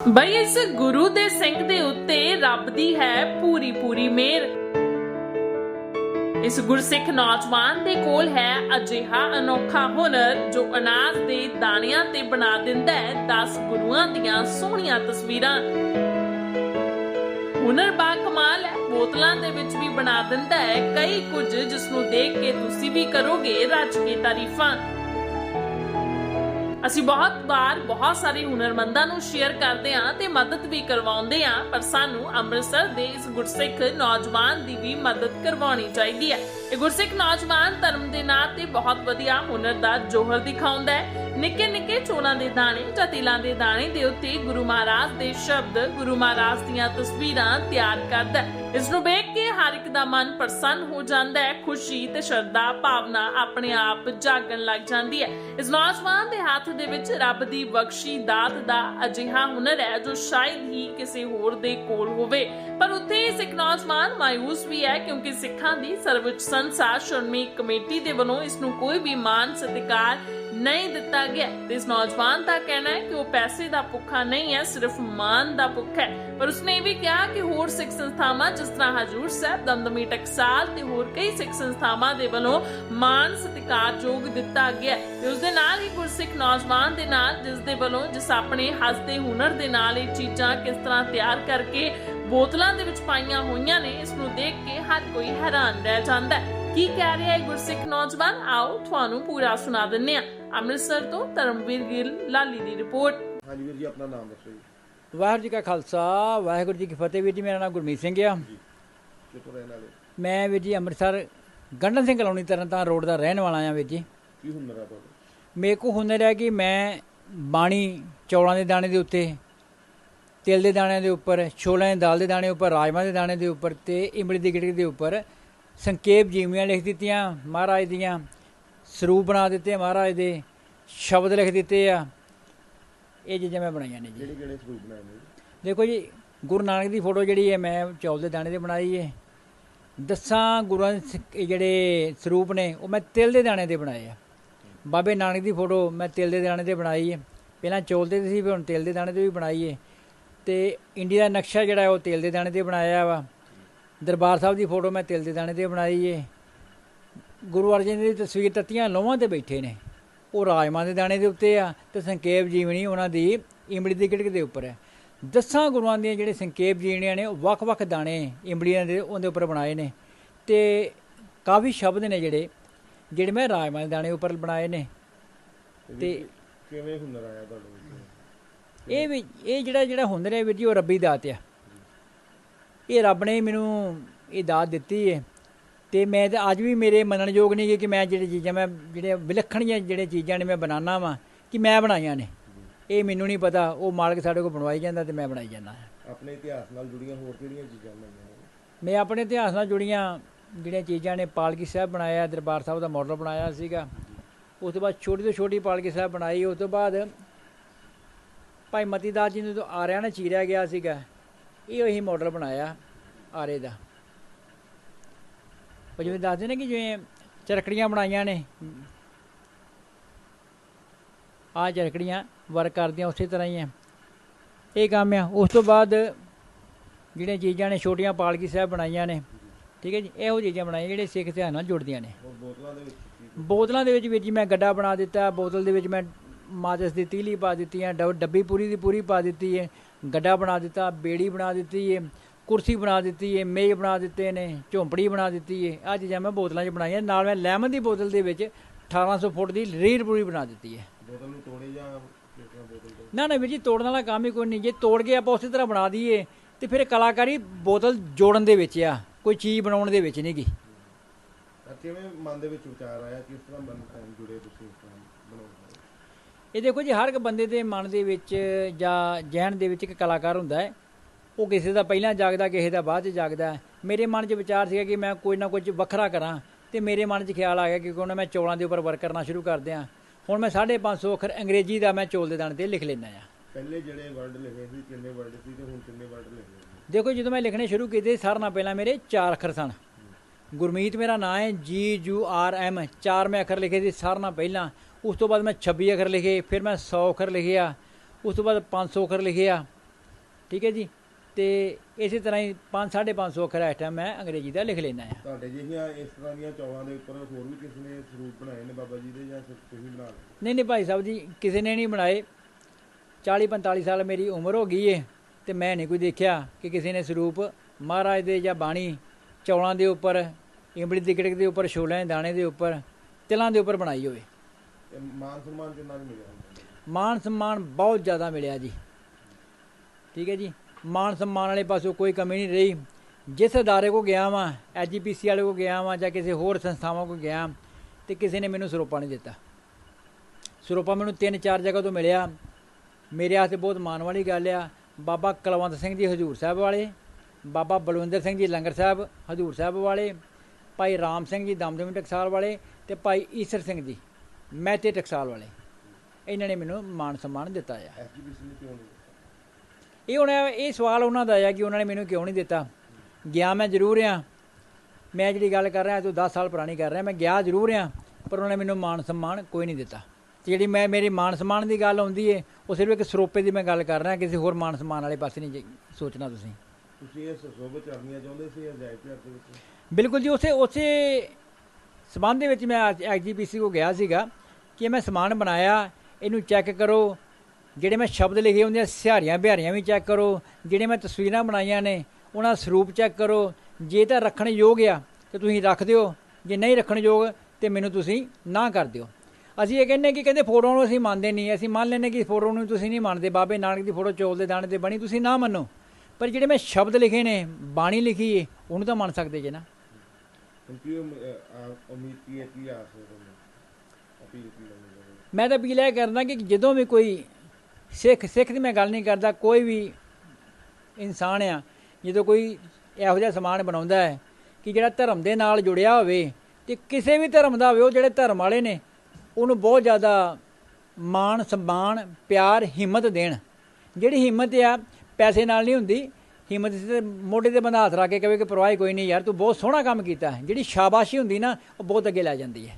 ਬਈ ਇਸ ਗੁਰੂ ਦੇ ਸਿੰਘ ਦੇ ਉੱਤੇ ਰੱਬ ਦੀ ਹੈ ਪੂਰੀ ਪੂਰੀ ਮਿਹਰ। ਇਸ ਗੁਰਸਿੱਖ ਨੌਜਵਾਨ ਦੇ ਕੋਲ ਹੈ ਅਜਿਹਾ ਅਨੋਖਾ ਹੁਨਰ ਜੋ ਅਨਾਜ ਦੇ ਦਾਣਿਆਂ ਤੇ ਬਣਾ ਦਿੰਦਾ ਹੈ 10 ਗੁਰੂਆਂ ਦੀਆਂ ਸੋਹਣੀਆਂ ਤਸਵੀਰਾਂ। ਹੁਨਰ ਬਾ ਕਮਾਲ ਹੈ, ਬੋਤਲਾਂ ਦੇ ਵਿੱਚ ਵੀ ਬਣਾ ਦਿੰਦਾ ਹੈ। ਕਈ ਕੁਝ ਜਿਸ ਨੂੰ ਦੇਖ ਕੇ ਤੁਸੀਂ ਵੀ ਕਰੋਗੇ, ਰੱਜ ਕੇ ਤਾਰੀਫਾਂ। ਅਸੀਂ ਬਹੁਤ ਵਾਰ ਬਹੁਤ ਸਾਰੇ ਹੁਨਰਮੰਦਾਂ ਨੂੰ ਸ਼ੇਅਰ ਕਰਦੇ ਹਾਂ ਤੇ ਮਦਦ ਵੀ ਕਰਵਾਉਂਦੇ ਹਾਂ, ਪਰ ਸਾਨੂੰ ਅੰਮ੍ਰਿਤਸਰ ਦੇ ਇਸ ਗੁਰਸਿੱਖ ਨੌਜਵਾਨ ਦੀ ਵੀ ਮਦਦ ਕਰਵਾਉਣੀ ਚਾਹੀਦੀ ਹੈ। ਇਹ ਗੁਰਸਿੱਖ ਨੌਜਵਾਨ ਧਰਮ ਦੇ ਨਾਂ ਤੇ ਬਹੁਤ ਵਧੀਆ ਹੁਨਰ ਦਾ ਜੋਹਰ ਦਿਖਾਉਂਦਾ ਹੈ। ਨਿੱਕੇ ਨਿੱਕੇ ਚੋਲਾਂ ਦੇ ਦਾਣੇ ਜਾਂ ਤਿਲਾਂ ਦੇ ਦਾਣੇ ਦੇ ਉੱਤੇ ਗੁਰੂ ਮਹਾਰਾਜ ਦੇ ਸ਼ਬਦ ਗੁਰੂ ਮਹਾਰਾਜ ਦੀਆਂ ਤਸਵੀਰਾਂ ਤਿਆਰ ਕਰਦਾ ਹੈ। ਇਸ ਨੂੰ ਵੇਖ ਕੇ ਹਰ ਇੱਕ ਦਾ ਮਨ ਪ੍ਰਸੰਨ ਹੋ ਜਾਂਦਾ ਹੈ, ਖੁਸ਼ੀ ਤੇ ਸ਼ਰਧਾ ਭਾਵਨਾ ਆਪਣੇ ਆਪ ਜਾਗਣ ਲੱਗ ਜਾਂਦੀ ਹੈ। ਇਸ ਨੌਜਵਾਨ ਦੇ ਹੱਥ ਦੇ ਵਿੱਚ ਰੱਬ ਦੀ ਬਖਸ਼ੀ ਦਾਤ ਦਾ ਅਜਿਹਾ ਹੁਨਰ ਹੈ ਜੋ ਸ਼ਾਇਦ ਹੀ ਕਿਸੇ ਹੋਰ ਦੇ ਕੋਲ ਹੋਵੇ। ਪਰ ਉੱਥੇ ਇਸ ਇੱਕ ਨੌਜਵਾਨ ਮਾਇੂਸ ਵੀ ਹੈ ਕਿਉਂਕਿ ਸਿੱਖਾਂ ਦੀ ਸਰਵਉੱਚ ਸੰਸਥਾ ਸ਼੍ਰੋਮਣੀ ਕਮੇਟੀ ਦੇ ਵੱਲੋਂ ਇਸ ਨੂੰ ਕੋਈ ਵੀ ਮਾਨ ਸਤਿਕਾਰ ਨਹੀਂ ਦਿੱਤਾ ਗਿਆ। ਇਸ ਨੌਜਵਾਨ ਦਾ ਕਹਿਣਾ ਹੈ ਕਿ ਉਹ ਪੈਸੇ ਦਾ ਭੁੱਖਾ ਨਹੀਂ ਹੈ, ਸਿਰਫ ਮਾਨ ਦਾ ਭੁੱਖ ਹੈ। ਪਰ ਉਸਨੇ ਇਹ ਵੀ ਕਿਹਾ ਕਿ ਹੋਰ ਸਿੱਖ ਸੰਸਥਾਵਾਂ, ਜਿਸ ਤਰ੍ਹਾਂ ਹਜੂਰ ਸਾਹਿਬ ਦਮਦਮੀ ਟਕਸਾਲ ਤੇ ਹੋਰ ਕਈ ਸਿੱਖ ਸੰਸਥਾਵਾਂ ਦੇ ਵੱਲੋਂ ਮਾਨ ਸਤਿਕਾਰਯੋਗ ਦਿੱਤਾ ਗਿਆ ਤੇ ਉਸ ਦੇ ਨਾਲ ਹੀ ਗੁਰਸਿੱਖ ਨੌਜਵਾਨ ਦੇ ਨਾਲ, ਜਿਸ ਦੇ ਵੱਲੋਂ ਜਿਸ ਆਪਣੇ ਹੱਸਦੇ ਹੁਨਰ ਦੇ ਨਾਲ ਇਹ ਚੀਜ਼ਾਂ ਕਿਸ ਤਰ੍ਹਾਂ ਤਿਆਰ ਕਰਕੇ ਬੋਤਲਾਂ ਦੇ ਵਿੱਚ ਪਾਈਆਂ ਹੋਈਆਂ ਨੇ, ਇਸ ਨੂੰ ਦੇਖ ਕੇ ਹਰ ਕੋਈ ਹੈਰਾਨ ਰਹਿ ਜਾਂਦਾ ਹੈ। ਕੀ ਕਹਿ ਰਿਹਾ ਹੈ ਗੁਰਸਿੱਖ ਨੌਜਵਾਨ? ਆਓ ਤੁਹਾਨੂੰ ਪੂਰਾ ਸੁਣਾ ਦਿੰਨੇ ਆ ਅੰਮ੍ਰਿਤਸਰ ਤੋਂ ਧਰਮਵੀਰ ਗਿੱਲ, ਲਾਲੀ ਦੀ ਰਿਪੋਰਟ। ਹਾਂਜੀ ਵੀਰ ਜੀ, ਆਪਣਾ ਨਾਮ ਦੱਸੋ ਜੀ। ਵਾਹਿਗੁਰੂ ਜੀ ਕਾ ਖਾਲਸਾ ਵਾਹਿਗੁਰੂ ਜੀ ਕੀ ਫਤਿਹ ਵੀਰ ਜੀ ਮੇਰਾ ਨਾਮ ਗੁਰਮੀਤ ਸਿੰਘ ਆ। ਕਿੱਥੋਂ ਰਹਿਣ ਵਾਲੇ? ਮੈਂ ਵੀਰ ਜੀ ਅੰਮ੍ਰਿਤਸਰ ਗੰਡਨ ਸਿੰਘ ਕਲੋਨੀ ਤਰਨਤਾਰਨ ਰੋਡ ਦਾ ਰਹਿਣ ਵਾਲਾ ਆ ਵੀਰ ਜੀ। ਕੀ ਹੁਨਰ ਆ ਤੁਹਾਡਾ? ਮੇਰੇ ਕੋ ਹੁਨਰ ਹੈ ਕਿ ਮੈਂ ਬਾਣੀ ਚੌਲਾਂ ਦੇ ਦਾਣੇ ਦੇ ਉੱਤੇ ਤਿਲ ਦੇ ਦਾਣਿਆਂ ਦੇ ਉੱਪਰ ਛੋਲਿਆਂ ਦੀ ਦਾਲ ਦੇ ਦਾਣੇ ਉੱਪਰ ਰਾਜਮਾ ਦੇ ਦਾਣੇ ਦੇ ਉੱਪਰ ਤੇ ਇਮਲੀ ਦੀ ਗਿਟਕ ਦੇ ਉੱਪਰ ਸੰਖੇਪ ਜੀਵੀਆਂ ਲਿਖ ਦਿੱਤੀਆਂ ਮਹਾਰਾਜ ਦੀਆਂ ਸਰੂਪ ਬਣਾ ਦਿੱਤੇ ਮਹਾਰਾਜ ਦੇ ਸ਼ਬਦ ਲਿਖ ਦਿੱਤੇ ਆ। ਇਹ ਚੀਜ਼ਾਂ ਮੈਂ ਬਣਾਈਆਂ ਨੇ ਜੀ। ਕਿਹੜੇ ਕਿਹੜੇ ਸਰੂਪ ਬਣਾਏ ਨੇ? ਦੇਖੋ ਜੀ ਗੁਰੂ ਨਾਨਕ ਦੀ ਫੋਟੋ ਜਿਹੜੀ ਹੈ ਮੈਂ ਚੌਲ ਦੇ ਦਾਣੇ ਤੇ ਬਣਾਈ ਹੈ। ਦਸਾਂ ਗੁਰੂਆਂ ਦੇ ਇਹ ਜਿਹੜੇ ਸਰੂਪ ਨੇ ਉਹ ਮੈਂ ਤਿਲ ਦੇ ਦਾਣੇ ਤੇ ਬਣਾਏ ਆ। ਬਾਬੇ ਨਾਨਕ ਦੀ ਫੋਟੋ ਮੈਂ ਤਿਲ ਦੇ ਦਾਣੇ ਤੇ ਬਣਾਈ ਹੈ। ਪਹਿਲਾਂ ਚੌਲ ਦੇ ਸੀ ਫਿਰ ਹੁਣ ਤਿਲ ਦੇ ਦਾਣੇ ਤੇ ਵੀ ਬਣਾਈ ਹੈ। ਤੇ ਇੰਡੀਆ ਦਾ ਨਕਸ਼ਾ ਜਿਹੜਾ ਹੈ ਉਹ ਤਿਲ ਦੇ ਦਾਣੇ ਤੇ ਬਣਾਇਆ ਵਾ। ਦਰਬਾਰ ਸਾਹਿਬ ਦੀ ਫੋਟੋ ਮੈਂ ਤਿਲ ਦੇ ਦਾਣੇ ਤੇ ਬਣਾਈ ਹੈ। ਗੁਰੂ ਅਰਜਨ ਦੇਵ ਦੀ ਤਸਵੀਰ ਤੱਤੀਆਂ ਲੋਹਾਂ ਤੇ ਬੈਠੇ ਨੇ। ਉਹ ਰਾਜਮਾਂ ਦੇ ਦਾਣੇ ਦੇ ਉੱਤੇ ਆ ਤੇ ਸੰਖੇਪ ਜੀਵਨੀ ਉਹਨਾਂ ਦੀ ਇਮਲੀ ਦੀ ਗਿਟਕ ਦੇ ਉੱਪਰ ਹੈ। ਦਸਾਂ ਗੁਰੂਆਂ ਦੀਆਂ ਜਿਹੜੇ ਸੰਖੇਪ ਜੀਵਨੀਆਂ ਨੇ ਉਹ ਵੱਖ-ਵੱਖ ਦਾਣੇ ਇਮਲੀਆਂ ਦੇ ਉਹਦੇ ਉੱਪਰ ਬਣਾਏ ਨੇ ਤੇ ਕਾਫੀ ਸ਼ਬਦ ਨੇ ਜਿਹੜੇ ਜਿਹੜੇ ਮੈਂ ਰਾਜਮਾਂ ਦੇ ਦਾਣੇ ਉੱਪਰ ਬਣਾਏ ਨੇ। ਤੇ ਕਿਵੇਂ ਹੁਨਰ ਆਇਆ ਤੁਹਾਡੇ ਵਿੱਚ? ਇਹ ਵੀ ਇਹ ਜਿਹੜਾ ਜਿਹੜਾ ਹੁਨਰ ਹੈ ਵੀਰ ਜੀ ਉਹ ਰੱਬੀ ਦਾਤ ਆ। ਇਹ ਰੱਬ ਨੇ ਮੈਨੂੰ ਇਹ ਦਾਤ ਦਿੱਤੀ ਹੈ ਤੇ ਮੈਂ ਤਾਂ ਅੱਜ ਵੀ ਮੇਰੇ ਮੰਨਣਯੋਗ ਨਹੀਂ ਕਿ ਮੈਂ ਜਿਹੜੇ ਚੀਜ਼ਾਂ ਮੈਂ ਜਿਹੜੇ ਵਿਲੱਖਣ ਜਿਹੇ ਜਿਹੜੇ ਚੀਜ਼ਾਂ ਨੇ ਮੈਂ ਬਣਾਉਣਾ ਵਾਂ ਕਿ ਮੈਂ ਬਣਾਈਆਂ ਨੇ। ਇਹ ਮੈਨੂੰ ਨਹੀਂ ਪਤਾ ਉਹ ਮਾਲਕ ਸਾਡੇ ਕੋਲ ਬਣਵਾਈ ਜਾਂਦਾ ਤੇ ਮੈਂ ਬਣਾਈ ਜਾਂਦਾ। ਆਪਣੇ ਇਤਿਹਾਸ ਨਾਲ ਜੁੜੀਆਂ ਹੋਰ ਕਿਹੜੀਆਂ ਚੀਜ਼ਾਂ ਬਣਾਈਆਂ ਨੇ? ਮੈਂ ਆਪਣੇ ਇਤਿਹਾਸ ਨਾਲ ਜੁੜੀਆਂ ਜਿਹੜੀਆਂ ਚੀਜ਼ਾਂ ਨੇ ਪਾਲਕੀ ਸਾਹਿਬ ਬਣਾਇਆ ਦਰਬਾਰ ਸਾਹਿਬ ਦਾ ਮਾਡਲ ਬਣਾਇਆ ਸੀਗਾ। ਉਸ ਤੋਂ ਬਾਅਦ ਛੋਟੀ ਤੋਂ ਛੋਟੀ ਪਾਲਕੀ ਸਾਹਿਬ ਬਣਾਈ ਉਸ ਤੋਂ ਬਾਅਦ ਭਾਈ ਮਤੀਦਾਸ ਜੀ ਨੂੰ ਆਰਿਆਂ ਨਾਲ ਚੀਰਿਆ ਗਿਆ ਸੀਗਾ। ਇਹ ਉਹੀ ਮਾਡਲ ਬਣਾਇਆ ਆਰੇ ਦਾ। ਉਹ ਜਿਵੇਂ ਦੱਸਦੇ ਨੇ ਕਿ ਜਿਵੇਂ ਚਰਕੜੀਆਂ ਬਣਾਈਆਂ ਨੇ। ਆ ਚਰਕੜੀਆਂ ਵਰਕ ਕਰਦੀਆਂ ਉਸੇ ਤਰ੍ਹਾਂ ਹੀ ਆ। ਇਹ ਕੰਮ ਆ। ਉਸ ਤੋਂ ਬਾਅਦ ਜਿਹੜੀਆਂ ਚੀਜ਼ਾਂ ਨੇ ਛੋਟੀਆਂ ਪਾਲਕੀ ਸਾਹਿਬ ਬਣਾਈਆਂ ਨੇ ਠੀਕ ਹੈ ਜੀ ਇਹੋ ਚੀਜ਼ਾਂ ਬਣਾਈਆਂ ਜਿਹੜੇ ਸਿੱਖ ਇਤਿਹਾਸ ਨਾਲ ਜੁੜਦੀਆਂ ਨੇ। ਬੋਤਲਾਂ ਦੇ ਵਿੱਚ ਵੀ ਜੀ ਮੈਂ ਗੱਡਾ ਬਣਾ ਦਿੱਤਾ ਬੋਤਲ ਦੇ ਵਿੱਚ ਮੈਂ ਮਾਚਿਸ ਦੀ ਤੀਲੀ ਪਾ ਦਿੱਤੀ ਹੈ ਡੱਬੀ ਪੂਰੀ ਦੀ ਪੂਰੀ ਪਾ ਦਿੱਤੀ ਹੈ ਗੱਡਾ ਬਣਾ ਦਿੱਤਾ ਬੇੜੀ ਬਣਾ ਦਿੱਤੀ ਹੈ ਕੁਰਸੀ ਬਣਾ ਦਿੱਤੀ ਹੈ ਮੇਜ਼ ਬਣਾ ਦਿੱਤੇ ਨੇ ਝੌਂਪੜੀ ਬਣਾ ਦਿੱਤੀ ਹੈ ਆ ਚੀਜ਼ਾਂ ਮੈਂ ਬੋਤਲਾਂ 'ਚ ਬਣਾਈਆਂ ਨਾਲ ਮੈਂ ਲੈਮਨ ਦੀ ਬੋਤਲ ਦੇ ਵਿੱਚ 1800 ਫੁੱਟ ਦੀ ਰੀਰ ਪੂਰੀ ਬਣਾ ਦਿੱਤੀ ਹੈ ਬੋਤਲ ਨੂੰ ਤੋੜੇ ਜਾਂ ਨਾ ਨਾ ਵੀਰ ਜੀ ਤੋੜਨ ਵਾਲਾ ਕੰਮ ਹੀ ਕੋਈ ਨਹੀਂ। ਜੇ ਤੋੜ ਕੇ ਆਪਾਂ ਉਸੇ ਤਰ੍ਹਾਂ ਬਣਾ ਦਈਏ ਤੇ ਫਿਰ ਕਲਾਕਾਰੀ ਬੋਤਲ ਜੋੜਨ ਦੇ ਵਿੱਚ ਆ ਕੋਈ ਚੀਜ਼ ਬਣਾਉਣ ਦੇ ਵਿੱਚ ਨਹੀਂ ਗੀ। ਤਾਂ ਕਿਵੇਂ ਮਨ ਦੇ ਵਿੱਚ ਵਿਚਾਰ ਆਇਆ ਕਿਸ ਤਰ੍ਹਾਂ ਬਣ ਅਹ ਜੁੜੇ ਤੁਸੀਂ ਇਸ ਤਰ੍ਹਾਂ ਬਣਾਉਂਦੇ ਇਹ ਦੇਖੋ ਜੀ ਹਰ ਇੱਕ ਬੰਦੇ ਦੇ ਮਨ ਦੇ ਵਿੱਚ ਜਾਂ ਜ਼ਿਹਨ ਦੇ ਵਿੱਚ ਇੱਕ ਕਲਾਕਾਰ ਹੁੰਦਾ ਹੈ। ਉਹ ਕਿਸੇ ਦਾ ਪਹਿਲਾਂ ਜਾਗਦਾ ਕਿਸੇ ਦਾ ਬਾਅਦ ਚ ਜਾਗਦਾ। ਮੇਰੇ ਮਨ 'ਚ ਵਿਚਾਰ ਸੀਗਾ ਕਿ ਮੈਂ ਕੋਈ ਨਾ ਕੁਝ ਵੱਖਰਾ ਕਰਾਂ ਤੇ ਮੇਰੇ ਮਨ 'ਚ ਖਿਆਲ ਆ ਗਿਆ ਕਿ ਕਿਉਂ ਨਾ ਮੈਂ ਚੌਲਾਂ ਦੇ ਉੱਪਰ ਵਰਕ ਕਰਨਾ ਸ਼ੁਰੂ ਕਰ ਦਿਆਂ। ਹੁਣ ਮੈਂ 550 ਅੱਖਰ ਅੰਗਰੇਜ਼ੀ ਦਾ ਮੈਂ ਚੌਲ ਦੇ ਦਾਣੇ ਤੇ ਲਿਖ ਲੈਂਦਾ ਆ ਪਹਿਲੇ ਜਿਹੜੇ ਵਰਡ ਲਿਖੇ ਸੀ ਕਿੰਨੇ ਵਰਡ ਸੀ ਤੇ ਹੁਣ ਕਿੰਨੇ ਵਰਡ ਲਿਖੇ ਦੇਖੋ ਜਦੋਂ ਮੈਂ ਲਿਖਣੇ ਸ਼ੁਰੂ ਕੀਤੇ ਸਾਰਿਆਂ ਨਾਲ ਪਹਿਲਾਂ ਮੇਰੇ ਚਾਰ ਅੱਖਰ ਸਨ। ਗੁਰਮੀਤ ਮੇਰਾ ਨਾਮ ਹੈ ਜੀ ਯੂ ਆਰ ਐਮ। ਚਾਰ ਮੈਂ ਅੱਖਰ ਲਿਖੇ ਸੀ ਸਾਰਿਆਂ ਨਾਲ ਪਹਿਲਾਂ। ਉਸ ਤੋਂ ਬਾਅਦ ਮੈਂ 26 ਅੱਖਰ ਲਿਖੇ ਫਿਰ ਮੈਂ 100 ਅੱਖਰ ਲਿਖਿਆ ਉਸ ਤੋਂ ਬਾਅਦ 500 ਅੱਖਰ ਲਿਖਿਆ ਠੀਕ ਹੈ ਜੀ? ਤੇ ਇਸੇ ਤਰ੍ਹਾਂ ਹੀ 5 550 ਅੱਖਰ ਇਸ ਟਾਈਮ ਮੈਂ ਅੰਗਰੇਜ਼ੀ ਦਾ ਲਿਖ ਲੈਣਾ ਆ ਤੁਹਾਡੇ ਜਿਹੀਆਂ ਇਸ ਤਰ੍ਹਾਂ ਦੀਆਂ ਚੌਲਾਂ ਦੇ ਉੱਪਰ ਹੋਰ ਵੀ ਕਿਸੇ ਨੇ ਸਰੂਪ ਬਣਾਏ ਨੇ ਬਾਬਾ ਜੀ ਦੇ ਜਾਂ ਸਿਰਫ ਤੁਸੀਂ ਬਣਾ ਲਏ ਨਹੀਂ ਨਹੀਂ ਭਾਈ ਸਾਹਿਬ ਜੀ ਕਿਸੇ ਨੇ ਨਹੀਂ ਬਣਾਏ। 40 45 ਸਾਲ ਮੇਰੀ ਉਮਰ ਹੋ ਗਈ ਏ ਤੇ ਮੈਂ ਨਹੀਂ ਕੋਈ ਦੇਖਿਆ ਕਿ ਕਿਸੇ ਨੇ ਸਰੂਪ ਮਹਾਰਾਜ ਦੇ ਜਾਂ ਬਾਣੀ ਚੌਲਾਂ ਦੇ ਉੱਪਰ ਇੰਬੜੀ ਦੀ ਗਿੜਕ ਦੇ ਉੱਪਰ ਛੋਲਿਆਂ ਦੇ ਦਾਣੇ ਦੇ ਉੱਪਰ ਤਿਲਾਂ ਦੇ ਉੱਪਰ ਬਣਾਈ ਹੋਵੇ। ਤੇ ਮਾਨ ਸਨਮਾਨ ਕਿੰਨਾ ਮਿਲਿਆ? ਮਾਨ ਸਨਮਾਨ ਬਹੁਤ ਜ਼ਿਆਦਾ ਮਿਲਿਆ ਜੀ। ਠੀਕ ਹੈ ਜੀ? ਮਾਨ ਸਨਮਾਨ ਵਾਲੇ ਪਾਸੋਂ ਕੋਈ ਕਮੀ ਨਹੀਂ ਰਹੀ। ਜਿਸ ਅਦਾਰੇ ਕੋ ਗਿਆ ਵਾਂ ਐਜੀਪੀਸੀ ਵਾਲੇ ਕੋ ਗਿਆ ਵਾਂ ਜਾਂ ਕਿਸੇ ਹੋਰ ਸੰਸਥਾਵਾਂ ਕੋ ਗਿਆ, ਤੇ ਕਿਸੇ ਨੇ ਮੈਨੂੰ ਸਰੋਪਾ ਨਹੀਂ ਦਿੱਤਾ। ਸਰੋਪਾ ਮੈਨੂੰ ਤਿੰਨ ਚਾਰ ਜਗ੍ਹਾ ਤੋਂ ਮਿਲਿਆ। ਮੇਰੇ ਵਾਸਤੇ ਬਹੁਤ ਮਾਣ ਵਾਲੀ ਗੱਲ ਆ। ਬਾਬਾ ਕੁਲਵੰਤ ਸਿੰਘ ਜੀ ਹਜੂਰ ਸਾਹਿਬ ਵਾਲੇ, ਬਾਬਾ ਬਲਵਿੰਦਰ ਸਿੰਘ ਜੀ ਲੰਗਰ ਸਾਹਿਬ ਹਜੂਰ ਸਾਹਿਬ ਵਾਲੇ, ਭਾਈ ਰਾਮ ਸਿੰਘ ਜੀ ਦਮਦਮੀ ਟਕਸਾਲ ਵਾਲੇ ਤੇ ਭਾਈ ਈਸਰ ਸਿੰਘ ਜੀ ਮਹਿਤੇ ਟਕਸਾਲ ਵਾਲੇ। ਇਹਨਾਂ ਨੇ ਮੈਨੂੰ ਮਾਣ ਸਨਮਾਨ ਦਿੱਤਾ ਆ। ਐਸਜੀਪੀਸੀ ਨੇ ਕਿਉਂ ਨਹੀਂ? ਇਹ ਹੁਣ ਇਹ ਸਵਾਲ ਉਹਨਾਂ ਦਾ ਆ ਕਿ ਉਹਨਾਂ ਨੇ ਮੈਨੂੰ ਕਿਉਂ ਨਹੀਂ ਦਿੱਤਾ? ਗਿਆ ਮੈਂ ਜ਼ਰੂਰ ਆ। ਮੈਂ ਜਿਹੜੀ ਗੱਲ ਕਰ ਰਿਹਾ ਤੂੰ 10 ਸਾਲ ਪੁਰਾਣੀ ਕਰ ਰਿਹਾ ਮੈਂ ਗਿਆ ਜ਼ਰੂਰ ਆ ਪਰ ਉਹਨਾਂ ਨੇ ਮੈਨੂੰ ਮਾਣ ਸਨਮਾਨ ਕੋਈ ਨਹੀਂ ਦਿੱਤਾ। ਤੇ ਜਿਹੜੀ ਮੈਂ ਮੇਰੀ ਮਾਣ ਸਨਮਾਨ ਦੀ ਗੱਲ ਆਉਂਦੀ ਏ ਉਹ ਸਿਰਫ ਇੱਕ ਸਰੋਪੇ ਦੀ ਮੈਂ ਗੱਲ ਕਰ ਰਿਹਾ ਕਿਸੇ ਹੋਰ ਮਾਣ ਸਨਮਾਨ ਵਾਲੇ ਪਾਸੇ ਨਹੀਂ ਸੋਚਣਾ ਤੁਸੀਂ। ਤੁਸੀਂ ਇਸ ਸੋਭੇ ਚੜਨੀਆਂ ਚਾਹੁੰਦੇ ਸੀ ਅਜਾਇਬ ਘਰ ਦੇ ਵਿੱਚ? ਬਿਲਕੁਲ ਜੀ ਉਸੇ ਉਸੇ ਸਬੰਧ ਦੇ ਵਿੱਚ ਮੈਂ ਐਗਜੀਪੀਸੀ ਕੋ ਗਿਆ ਸੀਗਾ ਕਿ ਮੈਂ ਸਮਾਨ ਬਣਾਇਆ ਇਹਨੂੰ ਚੈੱਕ ਕਰੋ ਜਿਹੜੇ ਮੈਂ ਸ਼ਬਦ ਲਿਖੇ ਹੁੰਦੇ ਆ ਸਿਹਾਰੀਆਂ ਬਿਹਾਰੀਆਂ ਵੀ ਚੈੱਕ ਕਰੋ ਜਿਹੜੇ ਮੈਂ ਤਸਵੀਰਾਂ ਬਣਾਈਆਂ ਨੇ ਉਹਨਾਂ ਦਾ ਸਰੂਪ ਚੈੱਕ ਕਰੋ। ਜੇ ਤਾਂ ਰੱਖਣ ਯੋਗ ਆ ਤੇ ਤੁਸੀਂ ਰੱਖ ਦਿਓ। ਜੇ ਨਹੀਂ ਰੱਖਣ ਯੋਗ ਤੇ ਮੈਨੂੰ ਤੁਸੀਂ ਨਾ ਕਰ ਦਿਓ। ਅਸੀਂ ਇਹ ਕਹਿੰਦੇ ਕਿ ਕਹਿੰਦੇ ਫੋਟੋ ਨੂੰ ਅਸੀਂ ਮੰਨਦੇ ਨਹੀਂ। ਅਸੀਂ ਮੰਨ ਲੈਂਦੇ ਕਿ ਫੋਟੋ ਨੂੰ ਤੁਸੀਂ ਨਹੀਂ ਮੰਨਦੇ। ਬਾਬੇ ਨਾਨਕ ਦੀ ਫੋਟੋ ਚੌਲ ਦੇ ਦਾਣੇ ਤੇ ਬਣੀ ਤੁਸੀਂ ਨਾ ਮੰਨੋ। ਪਰ ਜਿਹੜੇ ਮੈਂ ਸ਼ਬਦ ਲਿਖੇ ਨੇ ਬਾਣੀ ਲਿਖੀ ਏ ਉਹਨੂੰ ਤਾਂ ਮੰਨ ਸਕਦੇ ਜੇ ਨਾ। ਮੈਂ ਤਾਂ ਅਪੀਲ ਇਹ ਕਰਦਾ ਕਿ ਜਦੋਂ ਵੀ ਕੋਈ ਸਿੱਖ ਸਿੱਖ ਦੀ ਮੈਂ ਗੱਲ ਨਹੀਂ ਕਰਦਾ, ਕੋਈ ਵੀ ਇਨਸਾਨ ਆ, ਜਦੋਂ ਕੋਈ ਇਹੋ ਜਿਹਾ ਸਮਾਨ ਬਣਾਉਂਦਾ ਹੈ ਕਿ ਜਿਹੜਾ ਧਰਮ ਦੇ ਨਾਲ ਜੁੜਿਆ ਹੋਵੇ ਤੇ ਕਿਸੇ ਵੀ ਧਰਮ ਦਾ ਹੋਵੇ, ਉਹ ਜਿਹੜੇ ਧਰਮ ਵਾਲੇ ਨੇ, ਉਹਨੂੰ ਬਹੁਤ ਜ਼ਿਆਦਾ ਮਾਣ, ਸਨਮਾਨ, ਪਿਆਰ, ਹਿੰਮਤ ਦੇਣ। ਜਿਹੜੀ ਹਿੰਮਤ ਆ, ਪੈਸੇ ਨਾਲ ਨਹੀਂ ਹੁੰਦੀ, ਹਿੰਮਤ ਤੇ ਮੋਢੇ ਤੇ ਬੰਦਾ ਹੱਥ ਰੱਖ ਕੇ ਕਹੇ ਕਿ ਪਰਵਾਹ ਕੋਈ ਨਹੀਂ ਯਾਰ, ਤੂੰ ਬਹੁਤ ਸੋਹਣਾ ਕੰਮ ਕੀਤਾ ਜਿਹੜੀ ਸ਼ਾਬਾਸ਼ੀ ਹੁੰਦੀ ਨਾ, ਉਹ ਬਹੁਤ ਅੱਗੇ ਲੈ ਜਾਂਦੀ ਹੈ।